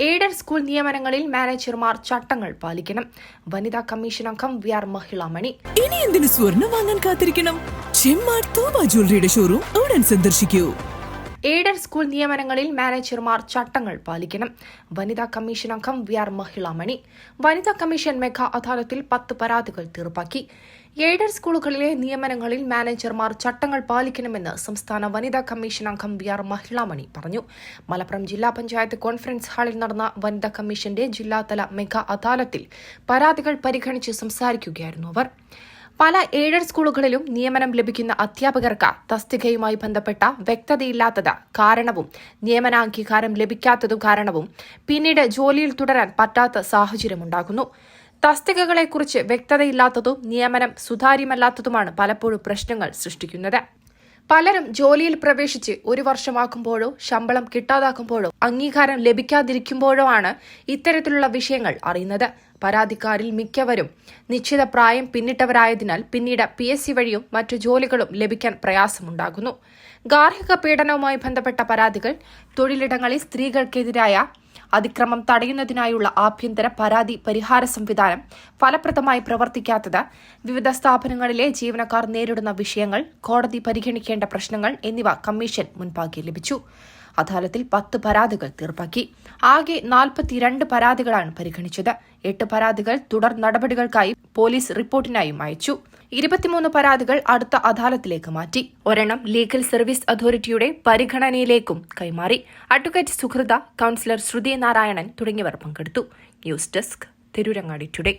Aided school നിയമനങ്ങളിൽ മാനേജർമാർ ചട്ടങ്ങൾ പാലിക്കണം. വനിതാ കമ്മീഷൻ അംഗം വി ആർ മഹിളാമണി. ഇനി എന്തിനു സ്വർണം വാങ്ങാൻ കാത്തിരിക്കണം? ചെമ്മാർ ജ്വല്ലറിയുടെ ഷോറൂം ഉടൻ സന്ദർശിക്കൂ. എയ്ഡഡ് സ്കൂൾ നിയമനങ്ങളിൽ മാനേജർമാർ ചട്ടങ്ങൾ പാലിക്കണം. വനിതാ കമ്മീഷൻ അംഗം വി ആർ മഹിളാമണി. വനിതാ കമ്മീഷൻ മെഗാ അദാലത്തിൽ പത്ത് പരാതികൾ തീർപ്പാക്കി. എയ്ഡഡ് സ്കൂളുകളിലെ നിയമനങ്ങളിൽ മാനേജർമാർ ചട്ടങ്ങൾ പാലിക്കണമെന്ന് സംസ്ഥാന വനിതാ കമ്മീഷൻ അംഗം വി ആർ മഹിളാമണി പറഞ്ഞു. മലപ്പുറം ജില്ലാ പഞ്ചായത്ത് കോൺഫറൻസ് ഹാളിൽ നടന്ന വനിതാ കമ്മീഷന്റെ ജില്ലാതല മെഗാ അദാലത്തിൽ പരാതികൾ പരിഗണിച്ച് സംസാരിക്കുകയായിരുന്നു അവർ. പല എയ്ഡഡ് സ്കൂളുകളിലും നിയമനം ലഭിക്കുന്ന അധ്യാപകർക്ക് തസ്തികയുമായി ബന്ധപ്പെട്ട വ്യക്തതയില്ലാത്തത് കാരണവും നിയമനാംഗീകാരം ലഭിക്കാത്തതു കാരണവും പിന്നീട് ജോലിയിൽ തുടരാൻ പറ്റാത്ത സാഹചര്യമുണ്ടാകുന്നു. തസ്തികകളെക്കുറിച്ച് വ്യക്തതയില്ലാത്തതും നിയമനം സുതാര്യമല്ലാത്തതുമാണ് പലപ്പോഴും പ്രശ്നങ്ങൾ സൃഷ്ടിക്കുന്നത്. പലരും ജോലിയിൽ പ്രവേശിച്ച് ഒരു വർഷമാക്കുമ്പോഴോ ശമ്പളം കിട്ടാതാക്കുമ്പോഴോ അംഗീകാരം ലഭിക്കാതിരിക്കുമ്പോഴോ ആണ് ഇത്തരത്തിലുള്ള വിഷയങ്ങൾ അറിയുന്നത്. പരാതിക്കാരിൽ മിക്കവരും നിശ്ചിത പ്രായം പിന്നിട്ടവരായതിനാൽ പിന്നീട് പി എസ് സി വഴിയും മറ്റു ജോലികളും ലഭിക്കാൻ പ്രയാസമുണ്ടാകുന്നു. ഗാർഹിക പീഡനവുമായി ബന്ധപ്പെട്ട പരാതികൾ തൊഴിലിടങ്ങളിൽ സ്ത്രീകൾക്കെതിരായ അതിക്രമം തടയുന്നതിനായുള്ള ആഭ്യന്തര പരാതി പരിഹാര സംവിധാനം ഫലപ്രദമായി പ്രവർത്തിക്കാത്തത് വിവിധ സ്ഥാപനങ്ങളിലെ ജീവനക്കാർ നേരിടുന്ന വിഷയങ്ങൾ കോടതി പരിഗണിക്കേണ്ട പ്രശ്നങ്ങൾ എന്നിവ കമ്മീഷൻ മുൻപാകെ ലഭിച്ചു. അദാലത്തിൽ പത്ത് പരാതികൾ തീർപ്പാക്കി. ആകെ നാൽപ്പത്തിരണ്ട് പരാതികളാണ് പരിഗണിച്ചത്. എട്ട് പരാതികൾ തുടർ നടപടികൾക്കായി പോലീസ് റിപ്പോർട്ടിനായും അയച്ചു. ഇരുപത്തിമൂന്ന് പരാതികൾ അടുത്ത അദാലത്തിലേക്ക് മാറ്റി. ഒരെണ്ണം ലീഗൽ സർവീസ് അതോറിറ്റിയുടെ പരിഗണനയിലേക്കും കൈമാറി. അഡ്വക്കേറ്റ് സുഹൃത കൌൺസിലർ ശ്രുതി നാരായണൻ തുടങ്ങിയവർ പങ്കെടുത്തു. News desk Tirurangadi today.